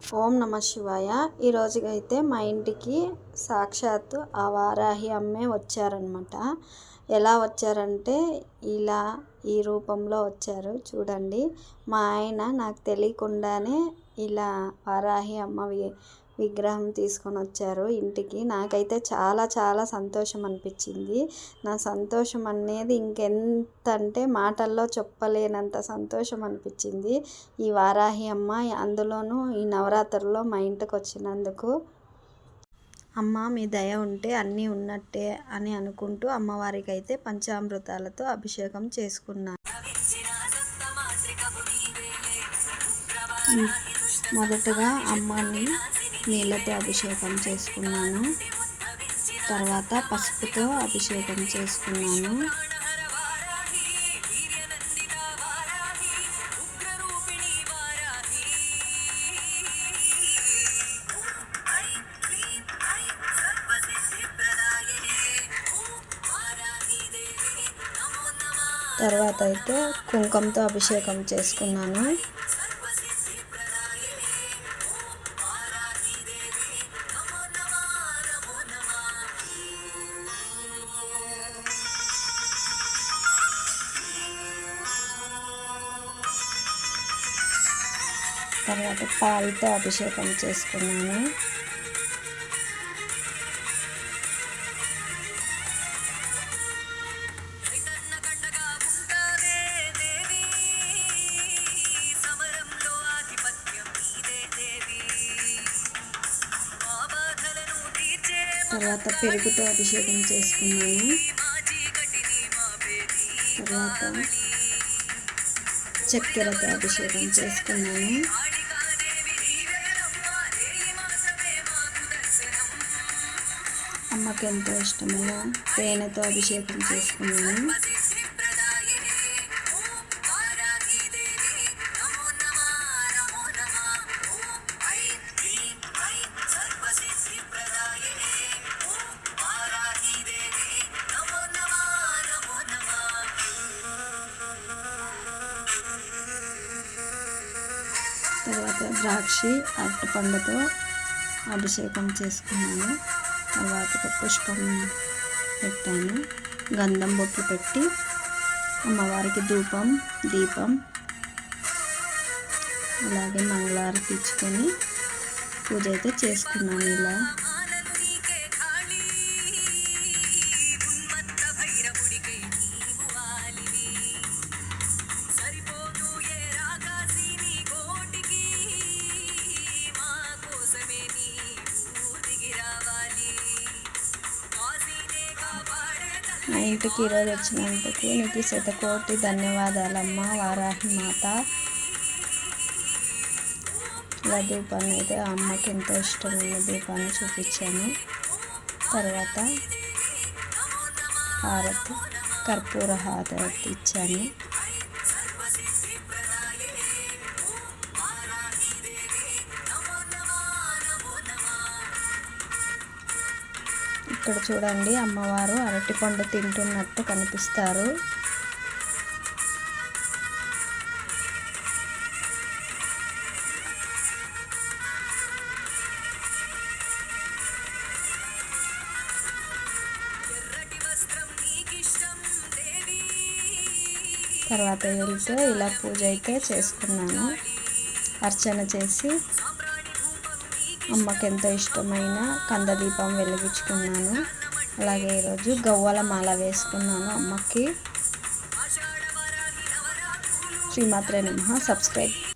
ఓం నమ శివాయ. ఈరోజుకైతే మా ఇంటికి సాక్షాత్తు ఆ వారాహి అమ్మే వచ్చారనమాట ఎలా వచ్చారంటే ఇలా ఈ రూపంలో వచ్చారు. చూడండి మా ఆయన నాకు తెలియకుండానే ఇలా వారాహి అమ్మ విగ్రహం తీసుకొని వచ్చారు ఇంటికి. నాకైతే చాలా చాలా సంతోషం అనిపించింది. నా సంతోషం అనేది ఇంకెంత అంటే మాటల్లో చెప్పలేనంత సంతోషం అనిపించింది. ఈ వారాహి అమ్మ అందులోనూ ఈ నవరాత్రుల్లో మా ఇంటికి వచ్చినందుకు. అమ్మ మీ దయ ఉంటే అన్నీ ఉన్నట్టే అని అనుకుంటూ అమ్మవారికి అయితే పంచామృతాలతో అభిషేకం చేసుకున్నాను మొదటగా అమ్మని నీళ్ళతో అభిషేకం చేసుకున్నాను. తర్వాత పసుపుతో అభిషేకం చేసుకున్నాను. తర్వాత అయితే కుంకుమతో అభిషేకం చేసుకున్నాను. తర్వాత పాలతో అభిషేకం చేసుకున్నాను. తర్వాత పెరుగుతో అభిషేకం చేసుకున్నాను. తర్వాత చక్కెరతో అభిషేకం చేసుకున్నాను. నాకు ఎంతో ఇష్టమైన తేనెతో అభిషేకం చేసుకున్నాను. తర్వాత ద్రాక్షి అరటిపండుతో అభిషేకం చేసుకున్నాను. తర్వాత పుష్పం పెట్టాను. గంధం బొట్లు పెట్టి అమ్మవారికి ధూపం దీపం అలాగే మంగళారతి ఇచ్చుకొని పూజ అయితే చేసుకున్నాను ఇలా. నైట్కి ఇంటికి ఈరోజు వచ్చినందుకు నీకు శతకోటి ధన్యవాదాలమ్మ. వారాహి మాత. ఇలా దీపాన్ని అయితే అమ్మకి ఎంతో ఇష్టమైన దీపాన్ని చూపించాను. తర్వాత హారతి కర్పూర హారతి ఇచ్చాను. ఇక్కడ చూడండి అమ్మవారు అరటిపండు తింటున్నట్టు కనిపిస్తారు. తర్వాత వెళ్తే ఇలా పూజ అయితే చేసుకున్నాను. అర్చన చేసి అమ్మకి ఎంతో ఇష్టమైన కందదీపం వెలిగించుకున్నాను. అలాగే ఈరోజు గవ్వల మాల వేసుకున్నాను అమ్మకి. శ్రీమాత్రే నమ. సబ్స్క్రైబ్